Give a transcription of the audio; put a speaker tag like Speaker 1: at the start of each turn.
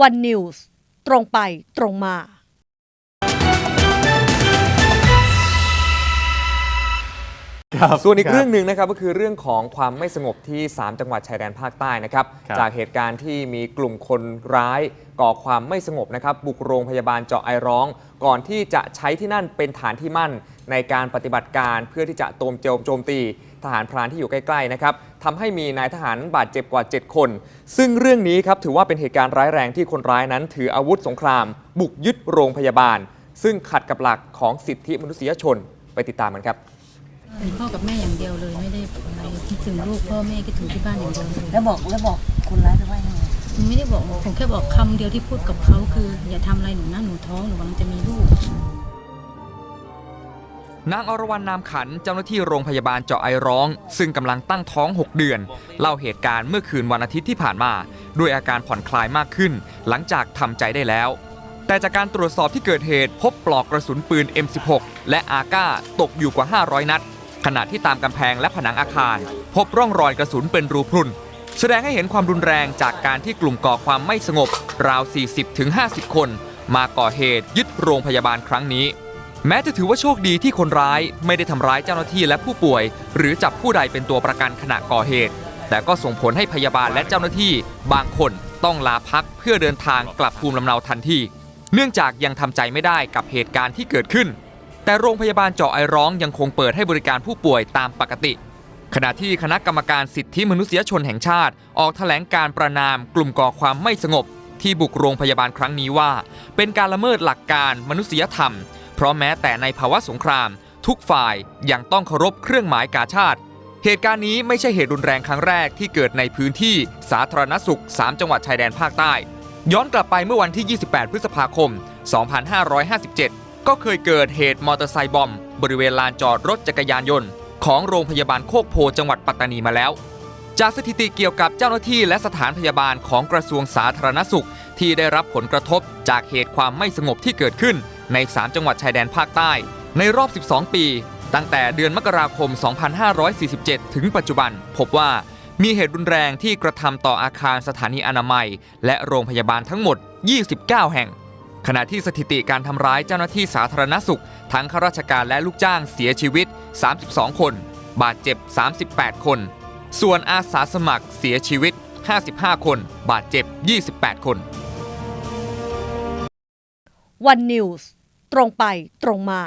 Speaker 1: วันนิวส์ตรงไปตรงมา
Speaker 2: ส่วนอีกเรื่องหนึ่งนะครับก็คือเรื่องของความไม่สงบที่ 3 จังหวัดชายแดนภาคใต้นะครับ
Speaker 3: ครับ
Speaker 2: จากเหตุการณ์ที่มีกลุ่มคนร้ายก่อความไม่สงบนะครับ บุกโรงพยาบาลเจาะไอร้อง ก่อนที่จะใช้ที่นั่นเป็นฐานที่มั่น ในการปฏิบัติการเพื่อที่จะโจมโจมโจมตี ทหารพรานที่อยู่ใกล้ๆนะครับทำให้มีนายทหารบาดเจ็บกว่า 7 คน ซึ่งเรื่องนี้ครับถือว่าเป็นเหตุการณ์ร้ายแรงที่คนร้ายนั้น ถืออาวุธสงคราม บุกยึดโรงพยาบาล ซึ่งขัดกับหลักของสิทธิมนุษยชนไปติดตามกันครับ
Speaker 4: เป็นพ่อกับแม่อย่างเดียวเลยไม่ได้อะไรคิดถึงลูกพ่อแม่คิดถึงที่บ้านอย่างเดียวเลย
Speaker 5: แล้วบอกแล้วบอกคนร้ายไปว่ายังไง
Speaker 4: ไม่ได้บอกผมแค่บอกคำเดียวที่พูดกับเขาคือ อย่าทำอะไรหนูนะหนูท้องหนูกำลังจะมีลูก
Speaker 2: นางอรวรรณนามขันเจ้าหน้าที่โรงพยาบาลเจาะไอร้อง ซึ่งกำลังตั้งท้อง 6 เดือน เล่าเหตุการณ์เมื่อคืนวันอาทิตย์ที่ผ่านมา ด้วยอาการผ่อนคลายมากขึ้น หลังจากทำใจได้แล้ว แต่จากการตรวจสอบที่เกิดเหตุพบปลอกกระสุนปืน M16 และอาก้าตกอยู่กว่า 500 นัด ขณะที่ตามกำแพงและผนังอาคาร พบร่องรอยกระสุนเป็นรูพรุน แสดงให้เห็นความรุนแรงจากการที่กลุ่มก่อความไม่สงบ ราว 40-50 คน มาก่อเหตุยึดโรงพยาบาลครั้งนี้ แม้จะถือว่าโชคดีที่คนร้ายไม่ได้ทำร้ายเจ้าหน้าที่และผู้ป่วย หรือจับผู้ใดเป็นตัวประกันขณะก่อเหตุ แต่ก็ส่งผลให้พยาบาลและเจ้าหน้าที่ บางคนต้องลาพักเพื่อเดินทางกลับภูมิลำเนาทันทีเนื่องจากยังทำใจไม่ได้กับเหตุการณ์ที่เกิดขึ้น แต่โรงพยาบาลเจาะไอร้องยังคงเปิดให้บริการผู้ป่วยตามปกติ ขณะที่คณะกรรมการสิทธิมนุษยชนแห่งชาติ ออกแถลงการประนามกลุ่มก่อความไม่สงบ ที่บุกโรงพยาบาลครั้งนี้ว่า เป็นการละเมิดหลักการมนุษยธรรม เพราะแม้แต่ในภาวะสงคราม ทุกฝ่ายยังต้องเคารพเครื่องหมายกาชาติ เหตุการณ์นี้ไม่ใช่เหตุรุนแรงครั้งแรกที่เกิดในพื้นที่สาธารณสุข 3 จังหวัดชายแดนภาคใต้ ย้อนกลับไปเมื่อวันที่ 28 พฤษภาคม 2557 ก็เคยเกิดเหตุมอเตอร์ไซค์บอมบ์บริเวณลานจอดรถจักรยานยนต์ ของโรงพยาบาลโคกโพจังหวัดปัตตานีมาแล้ว จากสถิติเกี่ยวกับเจ้าหน้าที่และสถานพยาบาลของกระทรวงสาธารณสุข ที่ได้รับผลกระทบจากเหตุความไม่สงบที่เกิดขึ้น ใน 3 จังหวัดชายแดนภาคใต้ ในรอบ 12 ปี ตั้งแต่เดือนมกราคม 2547 ถึงปัจจุบัน พบว่ามีเหตุรุนแรงที่กระทำต่ออาคารสถานีอนามัย และโรงพยาบาลทั้งหมด 29 แห่ง ขณะที่สถิติการทำร้ายเจ้าหน้าที่สาธารณสุข ทั้งข้าราชการและลูกจ้างเสียชีวิต 32 คน บาดเจ็บ 38 คน ส่วนอาสาสมัครเสียชีวิต 55 คน บาดเจ็บ 28 คน
Speaker 1: วันนิวส์ตรงไปตรงมา